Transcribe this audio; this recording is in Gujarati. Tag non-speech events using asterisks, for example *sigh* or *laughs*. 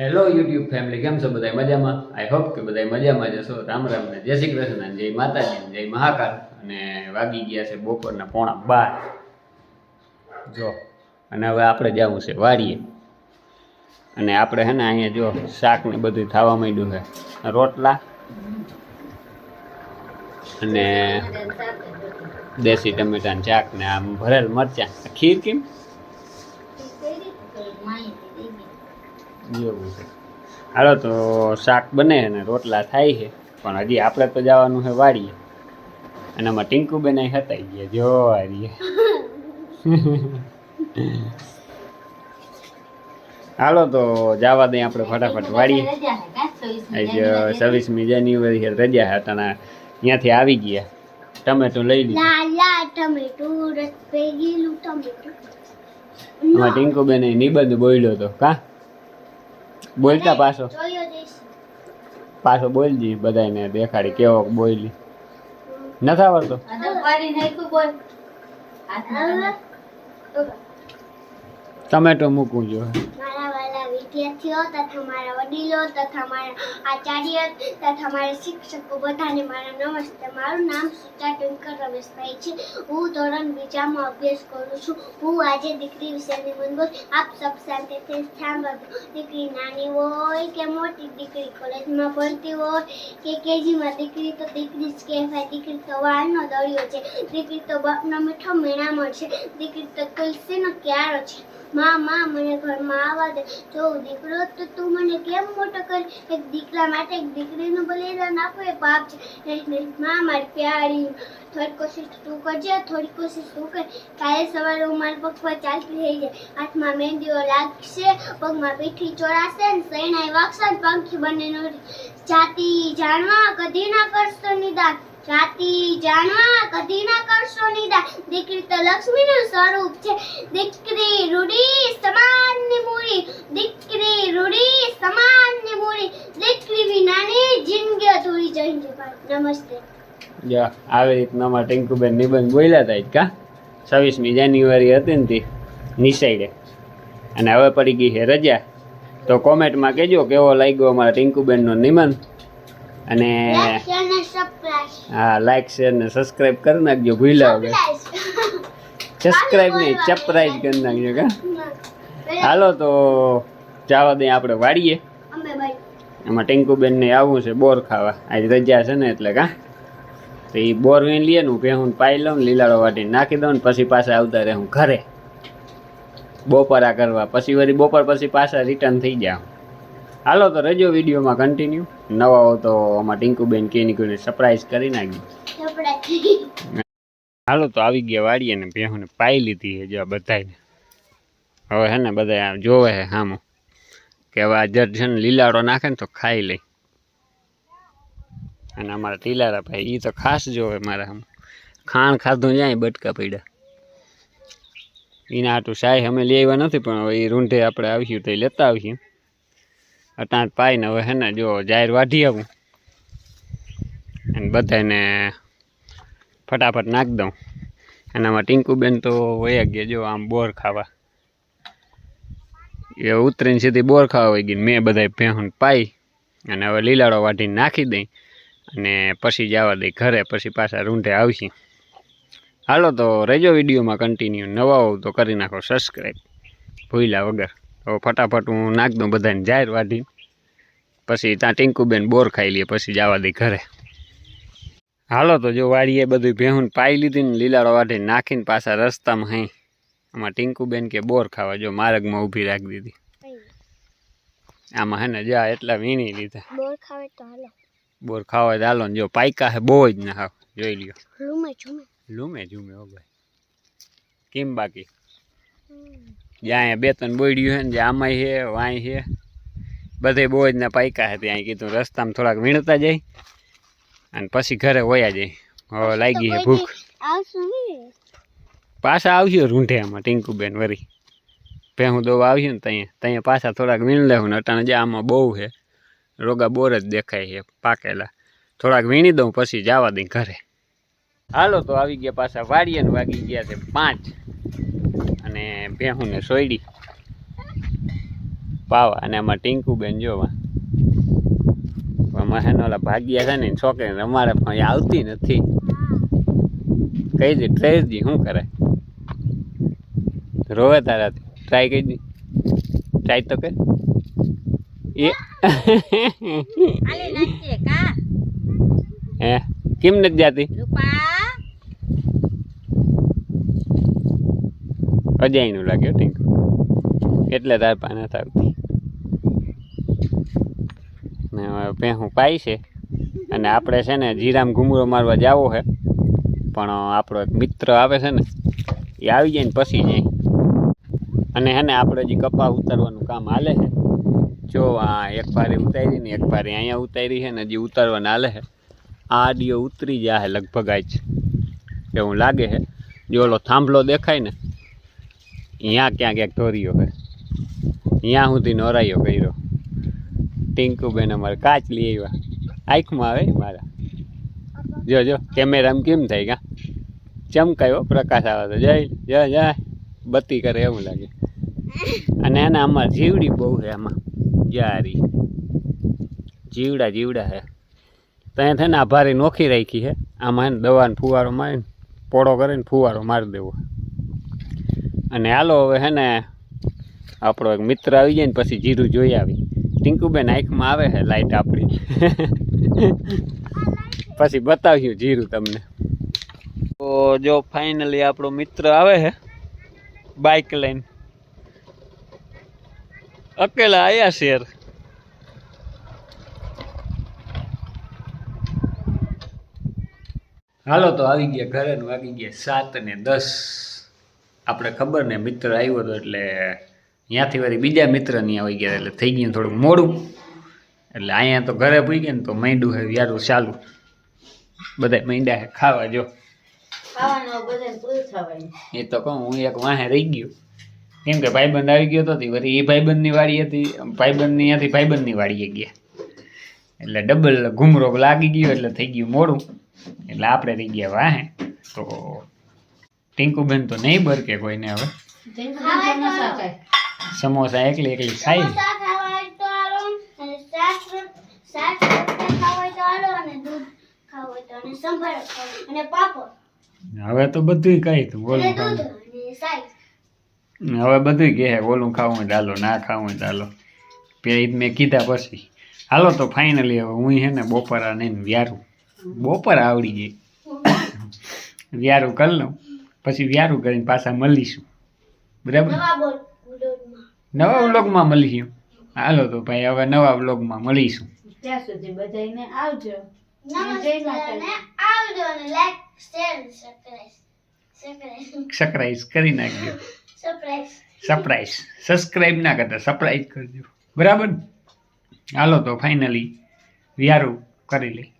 હેલો યુટ્યુબ ફેમિલી કેમ છો બધા મજામાં? આઈ હોપ કે બધા મજામાં જશો રામ રામ ને જય શ્રી કૃષ્ણ, જય માતાજી જય મહાકાલ. અને વાગી ગયા છે બપોરના પોણા બાર. જો, અને હવે આપણે જવું છે વાડીએ. અને આપણે હે ને અહીંયા જો શાક ને બધું થવા માંડ્યું છે. રોટલા અને દેશી ટમેટાની ચાક ને આમ ભરેલ મરચાં. ખીર કેમ? એવું છે. હાલો તો શાક બને અને રોટલા થાય છે. પણ હજી આપણે તો જવાનું છે વાડીએ. અને આમાં ટીંકુ બેન હતાઈ ગયા. જો હારીએ હાલો તો જવા દઈએ આપણે ફટાફટ વાડીએ. આજ છવ્વીસમી જાન્યુઆરી રજા હતા ને ત્યાંથી આવી ગયા. ટમેટું લઈ લીધું. ટીંકુ બેન નિબંધ બોલ્યો તો કા? બોલતા પાછો. પાછો બોલ બોલજી બધાને દેખાડી કેવો બોલી. નથી આવડતો? ટમેટો મૂકવું જોઈએ વિદ્યાર્થીઓ તથા મારા વડીલો તથા મારા આચાર્ય તથા મારા શિક્ષકો બધાને મારા નમસ્તે. મારું નામ સુચા ટંકર રમેશભાઈ છે. હું ધોરણ બીજામાં અભ્યાસ કરું છું. હું આજે દીકરી વિશેની મનબોલ આપ સબ શાંતિથી રાખજો દીકરી નાની હોય કે મોટી, દીકરી કોલેજમાં ભણતી હોય કે કેજીમાં દીકરી તો દીકરી જ કહેવાય. દીકરી તો વાળનો દળિયો છે. દીકરી તો બાપનો મીઠો મીણામણ છે. દીકરી તો તુલસીનો ક્યારો છે. માં માં મને ઘરમાં આવવા દે. જો દીકરો તો તું મને કેમ મોટો કરી? એક દીકરા માટે એક દીકરીનું બલિદાન આપો, એ પાપ છે. માં, મારી પ્યારી. થોડી કોશિશ તું કરજે થોડી કોશિશ તું કર. કાલે સવારે હું મારા પગ પર ચાલતી થઈ જાય. હાથમાં મહેંદીઓ લાગશે, પગમાં પીઠી ચોરાશે ને સૈણાઈ વાગશે પંખી બંને જાતિ જાણવા, કદી ના કરશો નિદાન. જાતિ જાણવા કદી ના કરશો નિદાન. દીકરી તો લક્ષ્મીનું સ્વરૂપ છે. દીકરી રૂડી સમાનની મૂડી. દીકરી રૂડી સમાનની મૂડી. દીકરી વિનાની જિંદગી અધૂરી જઈ જવાય નમસ્તે. જો આવી રીતના અમારા ટીંકુબેન નિબંધ બોલ્યા હતા કા છવ્વીસમી જાન્યુઆરી હતી ને તે નિસાઈડે અને હવે પડી ગઈ છે રજા. તો કોમેન્ટમાં કહેજો કેવો લાગ્યો અમારા ટીંકુબેનનો નિબંધ? અને સબસ્ક્રાઇબ હા લાઈક શેર ને સબસ્ક્રાઈબ કરી નાખજો ભૂલ્યા વગર. સબસ્ક્રાઇબ નહીં ચપરાઈજ કરી નાખજો કા? હાલો તો જવા દઈએ આપણે વાડીએ. એમાં ટેન્કુબેન ટીંકુબેનને આવવું છે બોર ખાવા. આજે રજા છે ને એટલે કા? તો એ બોર વીણ લઈએ ને હું ભેહું પાઈ લઉં ને લીલાડો વાટી નાખી દઉં ને પછી પાછા આવતા રહે હું ઘરે. બપોરા કરવા પછી વળી બપોર પછી પાછા રિટર્ન થઈ જાવ હાલો તો રજો વિડીયોમાં કન્ટિન્યુ નવા હો તો આમાં ટીંકુબેન કે નીકળીને સરપ્રાઈઝ કરી નાખી. હાલો તો આવી ગયા વાડીએ ને ભેહુંને પાઈ લીધી છે જો બધાને હવે હે ને બધા જોવે છે હામો. કે હવે આ જટ છે ને લીલાડો નાખે ને તો ખાઈ લે. અને અમારા ટીલારા ભાઈ એ તો ખાસ જોવે મારા આમ ખાણ ખાધું જાય બટકા પડ્યા એના આટું શાહી અમે લઈ આવ્યા નથી પણ હવે એ રૂંઢે આપણે આવીશું તો એ લેતા આવીશું. અટાણ પાઈને હવે હે ને જો જાહેર વાઢી આવું. અને બધાને ફટાફટ નાખ દઉં. અને આમાં ટીંકુબેન તો વયા ગયા જો આમ બોર ખાવા. એ ઉતરીને સીધી બોર ખાવા વહી ગઈ મેં બધા ભેહું પાઈ અને હવે લીલાડો વાઢીને નાખી દઈ અને પછી જવા દઈ ઘરે, પછી પાછા રૂંઢે આવશી. હાલો તો રહેજો વિડીયોમાં કન્ટિન્યુ નવા હોવ તો કરી નાખો સબસ્ક્રાઈબ ભૂલ્યા વગર. તો ફટાફટ હું નાખ દઉં બધાને જાહેર વાઢી પછી ત્યાં ટીંકુબેન બોર ખાઈ લઈએ પછી જવા દે ઘરે. હાલો તો જો વાડીએ બધું ભેહું પાઈ લીધી ને લીલાડો વાઢીને નાખીને પાછા રસ્તામાં હઈ. આમાં ટીંકુબેન કે બોર ખાવા જો માર્ગમાં ઊભી રાખી દીધી. આમાં હે ને જા એટલા વીણી લીધા. બોર ખાવે તો હાલો. બોર ખાવા જ હાલો ને જો પાયકા હે બહુ જ ના હાવ. જોઈ લ્યો. લૂમે છુમે લૂમે ઝૂમે ઓ ભાઈ. કેમ બાકી? જ્યાં અહીંયા બે ત્રણ બોયડ્યું છે ને જે આમાંય છે વાંય છે બધે બહુ જ પાયકા છે ત્યાં. કીધું રસ્તામાં થોડાક વીણતા જાય અને પછી ઘરે વયા જાય. હવે લાગી છે ભૂખ. પાછા આવશે રૂંઢે આમાં ટીંકુબેન વરી. ભેહું દોવા આવશે ને ત્યાં ત્યાં પાછા થોડાક વીણ લેવું ને અટાણે જે આમાં બહુ છે. રોગા બોર જ દેખાય છે પાકેલા. થોડાક વીણી દઉં પછી જવા દઈ ઘરે. હાલો તો આવી ગયા પાછા વાડીએ વાગી ગયા છે પાંચ. અને ભેહુંને સોયડી. પાવા અને આમાં ટીંકુબેન જોવા આમાં હેનો ઓલા ભાગ્યા છે ને છોકરીને અમારે પણ આવતી નથી. કહી દે ટ્રેસ દી શું કરે? રોવે તારા ટ્રાય કરી દી. ટ્રાય તો કર. એ હે કેમ નથી જાતી? રૂપા અજાયનું લાગ્યો ટીંકુ એટલે તાર પાના આવતી. ને હવે ભેહું પાઈ છે, અને આપણે છે ને જીરામ ઘૂમરો મારવા જાવો છે. પણ આપણો એક મિત્ર આવે છે ને, એ આવી જાય ને પછી જાય. અને હે ને આપણે જે કપા ઉતારવાનું કામ હાલે છે. જો આ એક પારી ઉતારી ને એક પારી અહીંયા ઉતારી છે ને જે ઉતારવાના હાલે છે. આ આડિયો ઉતરી જાય લગભગ આજ. એવું લાગે છે. જો ઓલો થાંભલો દેખાય ને અહીંયા ક્યાંક ધોર્યો હે. અહીંયા સુધી નોરાયો કર્યો. ટિંકુબેન અમારે કાચ લઈ આવ્યા. આંખમાં આવે મારા. જો જો કેમેરામાં કેમ થાય કા ચમકાયો, પ્રકાશ આવે તો જય. જય જય બત્તી કરે એવું લાગે. અને એને આમાં જીવડી બહુ છે આમાં. જારી. જીવડા જીવડા છે. ત્યાં થઈને આભારી નોખી રાખી છે. આમાં એને દવાનો ફુવારો મારીને, પોળો કરીને ફુવારો મારી દેવો. અને હાલો હવે હે ને આપણો એક મિત્ર આવી જાય ને પછી જીરું જોઈ આવી. ટીંકુબેન આંખમાં આવે છે લાઈટ આપણી. *laughs* પછી બતાવ્યું જીરું તમને. તો જો ફાઇનલી આપણો મિત્ર આવે છે બાઇક લઈને. અકેલા આયા શેર. હાલો તો આવી ગયા ઘરે ને વાગી ગયા સાત ને દસ. આપણે ખબર ને મિત્ર આવ્યો હતો એટલે ત્યાંથી વળી બીજા મિત્ર ત્યાં આવી ગયા એટલે થઈ ગયું થોડુંક મોડું. એટલે અહીંયા તો ઘરે ભૂઈ ગયા ને તો માંડ્યું હે વ્યારું ચાલુ. બધા માંડ્યા હે ખાવા જો. એ તો કહું હું એક વાહે રહી ગયો. કેમ કે ભાઈબંધ આવી ગયો હતો વળી એ ભાઈબંધની વાડી હતી ભાઈબંધની ત્યાંથી ભાઈબંધની વાડીએ ગયા. એટલે ડબલ ઘૂમરો લાગી ગયો એટલે થઈ ગયું મોડું. એટલે આપણે રહી ગયા વાહે. તો ટિંકુબેન તો નહીં બરકે કોઈને હવે. સમોસા એકલી એકલી ખાઈ. સમોસા ખાવા હોય તો આલો અને શાક રોટ- શાક રોટલા ખાવા હોય તો આલો અને દૂધ ખાવું હોય તો અને સંભારો ખાવો હોય અને પાપડ. હવે તો બધું કઈ તું ઓલું ખાવું અને સાઈ હવે બધું કહે ઓલું ખાવું હોય તો ના ખાવું હાલો. પેલી મેં કીધા પછી. હાલો તો ફાઇનલી હવે હું હે ને બપોરા નહીં વ્યારું બપોરા આવડી ગઈ. વ્યારું કરી લઉં. પછી વ્યારું કરીને પાછા મળીશું. બરાબર? નવા વ્લોગમાં. મળીશું. હાલો તો ભાઈ હવે નવા વ્લોગમાં મળીશું. ત્યાં સુધી બધાને આવજો. સરપ્રાઈઝ કરી નાખજો. સરપ્રાઈઝ સબસ્ક્રાઈબ ના કરતા સરપ્રાઈઝ કરજો. બરાબર? હાલો તો ફાઇનલી વ્યારું કરી લઈ